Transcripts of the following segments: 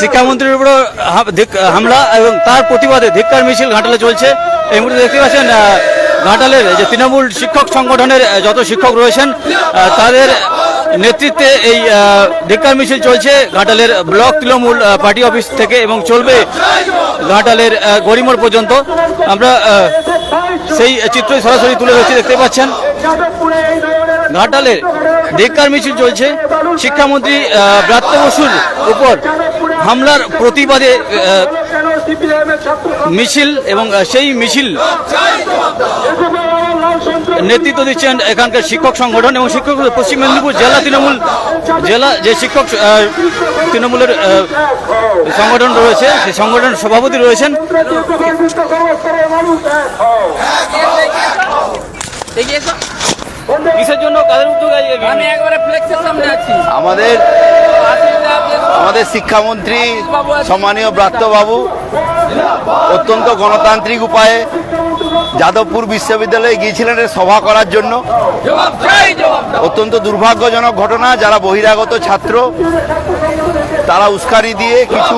শিক্ষামন্ত্রীর উপর হামলা এবং তার প্রতিবাদে ধিক্কার মিছিল ঘাটালে চলছে। এই মুহূর্তে দেখতে পাচ্ছেন ঘাটালের যে তৃণমূল শিক্ষক সংগঠনের যত শিক্ষক রয়েছেন তাদের নেতৃত্বে এই ধিক্কার মিছিল চলছে। ঘাটালের ব্লক তৃণমূল পার্টি অফিস থেকে এবং চলবে ঘাটালের আহ, গরিমোড় পর্যন্ত। আমরা সেই চিত্রই সরাসরি তুলে ধরছি দেখতে পাচ্ছেন। ঘাটালের ধিক্কার মিছিল চলছে। শিক্ষামন্ত্রী ব্রাত্য বসুর উপর হামলার প্রতিবাদে মিছিল এবং সেই মিছিল নেতৃত্ব দিচ্ছেন এখানকার শিক্ষক সংগঠন এবং শিক্ষক পশ্চিম মেদিনীপুর জেলা তৃণমূল জেলা যে শিক্ষক তৃণমূলের সংগঠন রয়েছে সেই সংগঠনের সভাপতি রয়েছেন। কিসের জন্য? কাদের উদ্যোগে আমি একবারে ফ্লেক্সের সামনে আছি। আমাদের আমাদের শিক্ষামন্ত্রী সম্মানীয় ব্রাত্যবাবু অত্যন্ত গণতান্ত্রিক উপায়ে যাদবপুর বিশ্ববিদ্যালয়ে গিয়েছিলেন সভা করার জন্য। অত্যন্ত দুর্ভাগ্যজনক ঘটনা, যারা বহিরাগত ছাত্র, তারা উস্কানি দিয়ে কিছু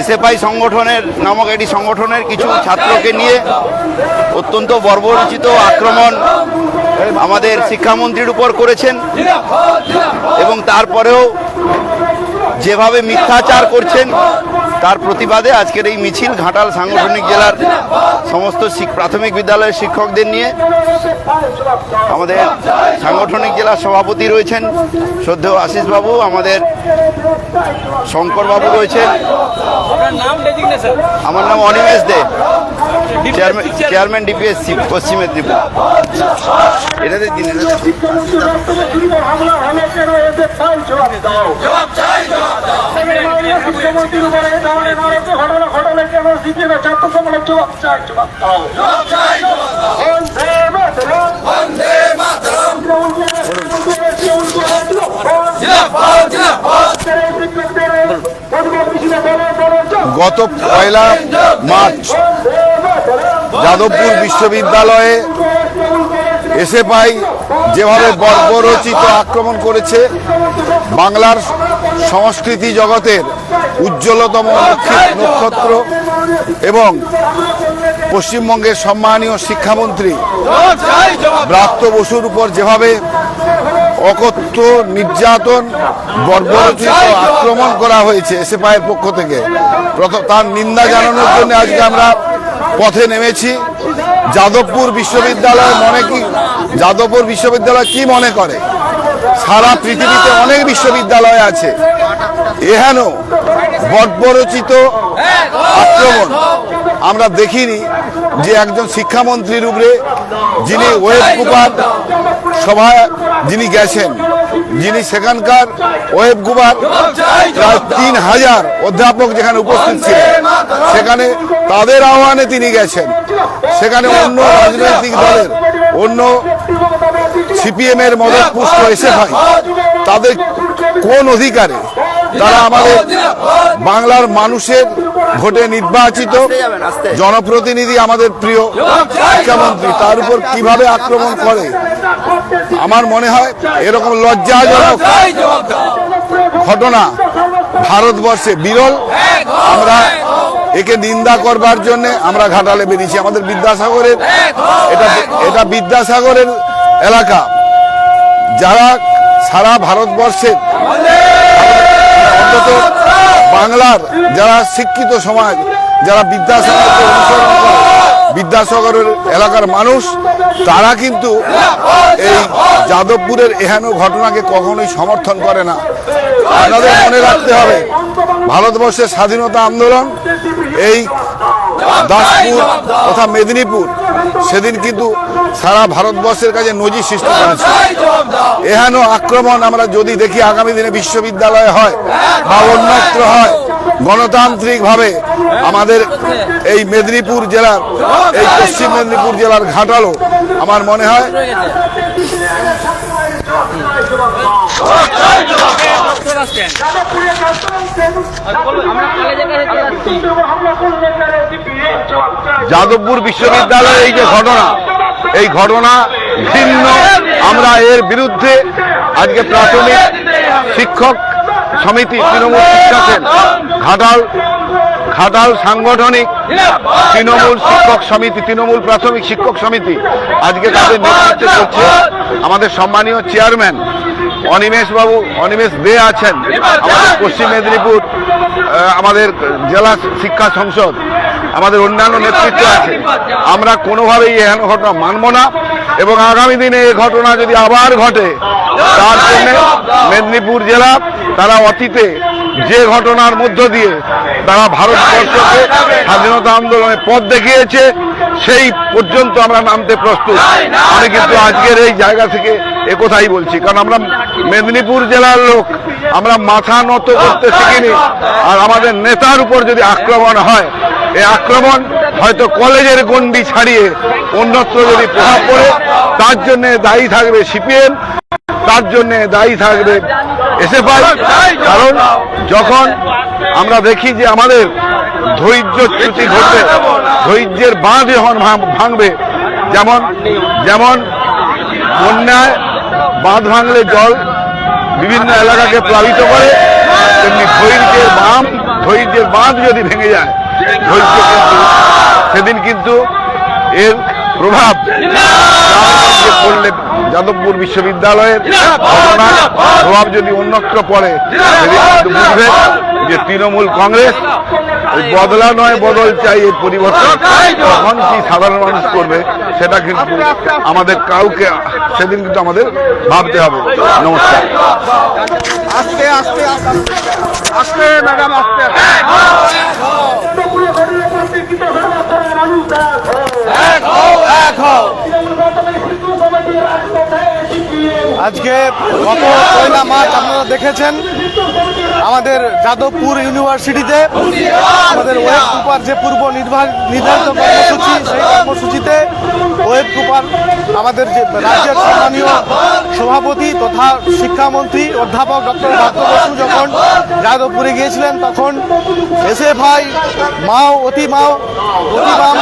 এসএফআই সংগঠনের নামক একটি সংগঠনের কিছু ছাত্রকে নিয়ে অত্যন্ত বর্বরচিত আক্রমণ আমাদের শিক্ষামন্ত্রীর উপর করেছেন এবং তারপরেও যেভাবে মিথ্যাচার করছেন তার প্রতিবাদে আজকের এই মিছিল ঘাটাল সাংগঠনিক জেলার সমস্ত প্রাথমিক বিদ্যালয়ের শিক্ষকদের নিয়ে আমাদের সাংগঠনিক জেলার সভাপতি রয়েছেন শ্রদ্ধেয় আশিস বাবু আমাদের শঙ্করবাবু রয়েছেন। আমার নাম Animesh De. Chairman chairman DPSC Paschim Medinipur এটাতে দিন। গত পয়লা মার্চ যাদবপুর বিশ্ববিদ্যালয়ে এসে পাই যেভাবে বর্বরচিত আক্রমণ করেছে, বাংলার সংস্কৃতি জগতের উজ্জ্বলতম নক্ষে- নক্ষত্র এবং পশ্চিমবঙ্গের সম্মানীয় শিক্ষামন্ত্রী। ব্রাত্য বসুর উপর যেভাবে অকথ্য নির্যাতন, বর্বরচিত আক্রমণ করা হয়েছে এসএফআইয়ের পক্ষ থেকে তার নিন্দা জানানোর জন্য আজকে আমরা পথে নেমেছি। যাদবপুর বিশ্ববিদ্যালয় মনে কি যাদবপুর বিশ্ববিদ্যালয় কি মনে করে? সারা পৃথিবীতে অনেক বিশ্ববিদ্যালয় আছে। এহেন বর্বরচিত আক্রমণ। আমরা দেখিনি যে একজন শিক্ষামন্ত্রীর উপরে যিনি ওয়েব কুপার সভায় যিনি গেছেন, যিনি সেখানকার ওয়েব কুপার প্রায় তিন হাজার অধ্যাপক যেখানে উপস্থিত ছিলেন, সেখানে তাদের আহ্বানে তিনি গেছেন। সেখানে অন্য রাজনৈতিক দলের, অন্য সিপিএম এর মদত পুষ্ট এসে হয় তাদের কোন অধিকারে তারা আমাদের বাংলার মানুষের ভোটে নির্বাচিত জনপ্রতিনিধি আমাদের প্রিয় শিক্ষামন্ত্রী তার উপর কীভাবে আক্রমণ করে? আমার মনে হয় এরকম লজ্জাজনক। ঘটনা ভারতবর্ষে বিরল। আমরা একে নিন্দা করবার জন্য আমরা ঘাটালে বেরিয়েছি। আমাদের বিদ্যাসাগরের এটা এটা বিদ্যাসাগরের এলাকা। যারা সারা ভারতবর্ষের অন্তত বাংলার যারা শিক্ষিত সমাজ, যারা বিদ্যাসাগরকে অনুসরণ করে, বিদ্যাসাগরের এলাকার মানুষ, তারা কিন্তু এই যাদবপুরের এহেন ঘটনাকে কখনোই সমর্থন করে না। আপনাদের মনে রাখতে হবে, ভারতবর্ষের স্বাধীনতা আন্দোলন এই দাসপুর তথা মেদিনীপুর। সেদিন কিন্তু সারা ভারতবর্ষের কাছে নজির সৃষ্টি করেছে। এহেন আক্রমণ আমরা যদি দেখি আগামী দিনে বিশ্ববিদ্যালয়ে হয় বা অন্যত্র হয়। গণতান্ত্রিকভাবে আমাদের এই মেদিনীপুর জেলার এই পশ্চিম মেদিনীপুর জেলার ঘাটালো আমার মনে হয় যাদবপুর বিশ্ববিদ্যালয়ের এই যে ঘটনা, এই ঘটনা ভিন্ন। আমরা এর বিরুদ্ধে আজকে প্রাথমিক শিক্ষক সমিতি তৃণমূল শিক্ষা ঘাটাল ঘাটাল সাংগঠনিক তৃণমূল শিক্ষক সমিতি, তৃণমূল প্রাথমিক শিক্ষক সমিতি। আজকে তাদের নেতৃত্বে করছে আমাদের সম্মানীয় চেয়ারম্যান অনিমেষ বাবু, অনিমেষ দে আছেন। আমাদের পশ্চিম মেদিনীপুর আমাদের জেলা শিক্ষা সংসদ। আমাদের অন্যান্য নেতৃত্ব আছে। আমরা কোনোভাবেই এহেন ঘটনা মানব না এবং আগামী দিনে এই ঘটনা যদি আবার ঘটে, তার জন্য মেদিনীপুর জেলা, তারা অতীতে যে ঘটনার মধ্য দিয়ে তারা ভারতবর্ষকে স্বাধীনতা আন্দোলনের পথ দেখিয়েছে, সেই পর্যন্ত আমরা নামতে প্রস্তুত। আমি কিন্তু আজকের এই জায়গা থেকে একথাই বলছি, কারণ আমরা মেদিনীপুর জেলার লোক, আমরা মাথা নত করতে শিখিনি। আর আমাদের নেতার উপর যদি আক্রমণ হয় এই আক্রমণ হয়তো কলেজের গণ্ডি ছাড়িয়ে অন্যত্র যদি প্রভাব পড়ে, তার জন্য দায়ী থাকবে সিপিএম, তার জন্য দায়ী থাকবে এসে এসএফআই। কারণ যখন আমরা দেখি যে আমাদের ধৈর্য চ্যুতি ঘটবে, ধৈর্যের বাঁধ যখন ভাঙ- ভাঙবে, যেমন যেমন বন্যায় বাঁধ ভাঙলে জল বিভিন্ন এলাকাকে প্লাবিত করে, তেমনি ধৈর্যের বাম, ধৈর্যের বাঁধ যদি ভেঙে যায় ধৈর্য কিন্তু সেদিন কিন্তু এর প্রভাব পড়লে যাদবপুর বিশ্ববিদ্যালয়ের ঘটনার প্রভাব যদি অন্যত্র পড়ে বুঝবে যে তৃণমূল কংগ্রেস বদলা নয়, বদল চাই এই পরিবর্তন। তখন কি সাধারণ মানুষ করবে, সেটা কিন্তু আমাদের কাউকে সেদিন কিন্তু আমাদের ভাবতে হবে। নমস্কার। আস্তে আস্তে ম্যাডাম আস্তে পুরো ঘটনা করতে কি তো মানুষ এক হও এক হও হিন্দু সমাজের রাজপথে সিপিএম আজকে গত পয়লা মার্চ আপনারা দেখেছেন, আমাদের যাদবপুর ইউনিভার্সিটিতে, আমাদের ওয়েস্ট কুপার যে পূর্ব নির্ধারিত কর্মসূচি, সেই কর্মসূচিতে ওয়েব কুপার আমাদের যে রাজ্যের সম্মানীয় সভাপতি তথা শিক্ষামন্ত্রী অধ্যাপক ডক্টর ভাগ্য বসু যখন যাদবপুরে গিয়েছিলেন, তখন এসএফআই, মাও অতি মাও অতিবাম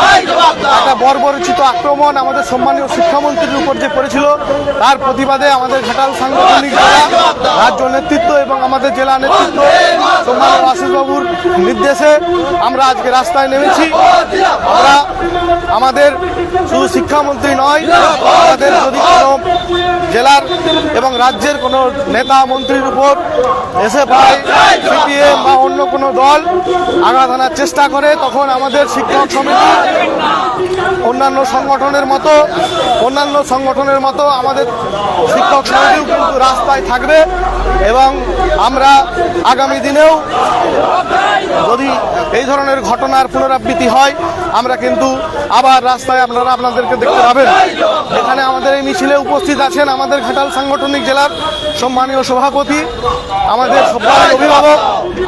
একটা বর্বরচিত আক্রমণ আমাদের সম্মানীয় শিক্ষামন্ত্রীর উপর যে পড়েছিল, তার প্রতিবাদে আমাদের ঘাটাল সাংগঠনিক জেলা, রাজ্য নেতৃত্ব এবং আমাদের জেলা নেতৃত্ব সম্মানীয় আশিসবাবুর নির্দেশে আমরা আজকে রাস্তায় নেমেছি। আমরা আমাদের শুধু শিক্ষামন্ত্রী নয় আমাদের যদি কোনো জেলার এবং রাজ্যের কোনো নেতা মন্ত্রীর উপর এসে এসএফআই সিপিএম বা অন্য কোনো দল আঘাত আনার চেষ্টা করে, তখন আমাদের শিক্ষক সমিতি, অন্যান্য সংগঠনের মতো, অন্যান্য সংগঠনের মতো আমাদের শিক্ষক সমিতিও কিন্তু রাস্তায় থাকবে এবং আমরা আগামী দিনেও যদি এই ধরনের ঘটনার পুনরাবৃত্তি হয়, আমরা কিন্তু আবার রাস্তায় আপনারা আপনাদেরকে দেখতে পাবেন। এখানে আমাদের এই মিছিলে উপস্থিত আছেন আমাদের ঘাটাল সাংগঠনিক জেলার সম্মানীয় সভাপতি, আমাদের অভিভাবক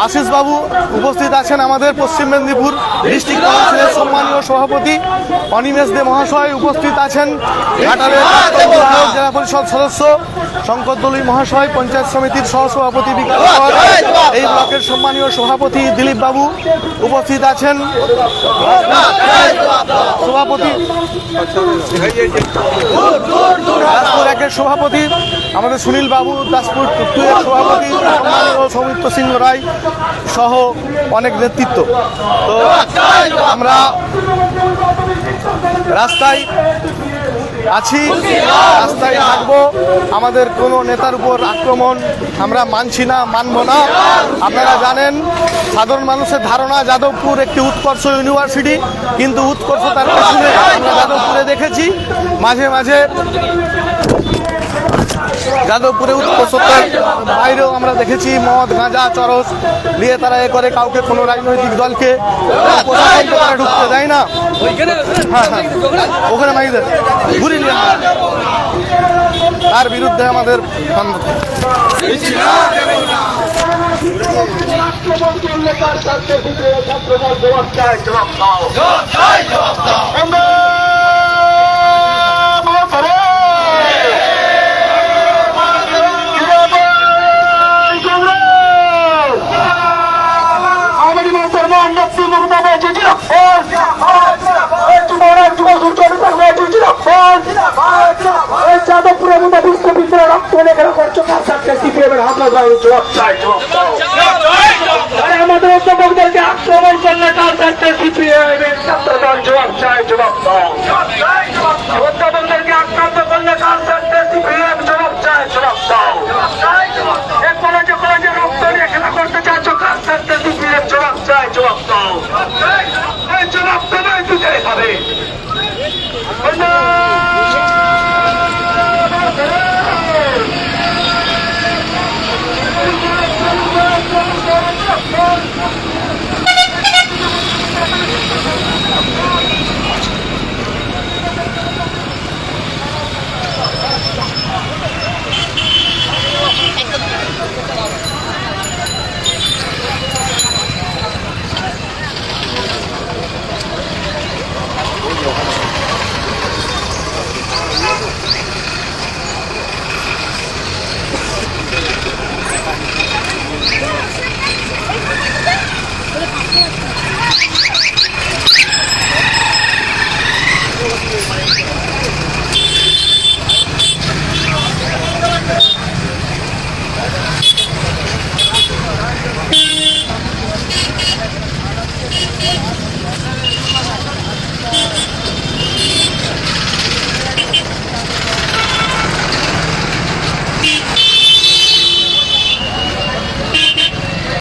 আশিস বাবু উপস্থিত আছেন আমাদের পশ্চিম মেদিনীপুর ডিস্ট্রিক্ট কাউন্সিলের সম্মানীয় সভাপতি অনিমেষ দে মহাশয় উপস্থিত আছেন, ঘাটালের জেলা পরিষদ সদস্য শঙ্কর দলুই মহাশয়, পঞ্চায়েত সমিতির সহসভাপতি বিকাশ এই ব্লকের সম্মানীয় সভাপতি দিলীপ বাবু উপস্থিত আছেন। সভাপতি একের সভাপতি, আমাদের সুনীল বাবু, দাসপুর টুকটুয়ের সভাপতি সৌমিত্র সিংহ রায় সহ অনেক নেতৃত্ব। তো আমরা রাস্তায় আছি। রাস্তায় থাকব। আমাদের কোনো নেতার উপর আক্রমণ আমরা মানছি না, মানব না। আপনারা জানেন, সাধারণ মানুষের ধারণা যাদবপুর একটি উৎকর্ষ ইউনিভার্সিটি, কিন্তু উৎকর্ষ তার পেছনে আমরা যাদবপুরে দেখেছি। মাঝে মাঝে যাদবপুরে উৎকর্ষতার বাইরেও আমরা দেখেছি মদ, গাঁজা, চরস নিয়ে তারা এ করে, কাউকে কোনো রাজনৈতিক দলকে ঢুকতে দেয় না। হ্যাঁ হ্যাঁ। ওখানে মাইদের ঘুরি নিয়ে তার বিরুদ্ধে আমাদের যাদবপুরের মধ্যে বিশ্ববিদ্যালয় রক্ত লেখা করছ করে আমাদের অধ্যাপকদেরকে আক্রমণ করলে তার সাথে সিপিএমের ছাত্রদল জবাব চাই জবাব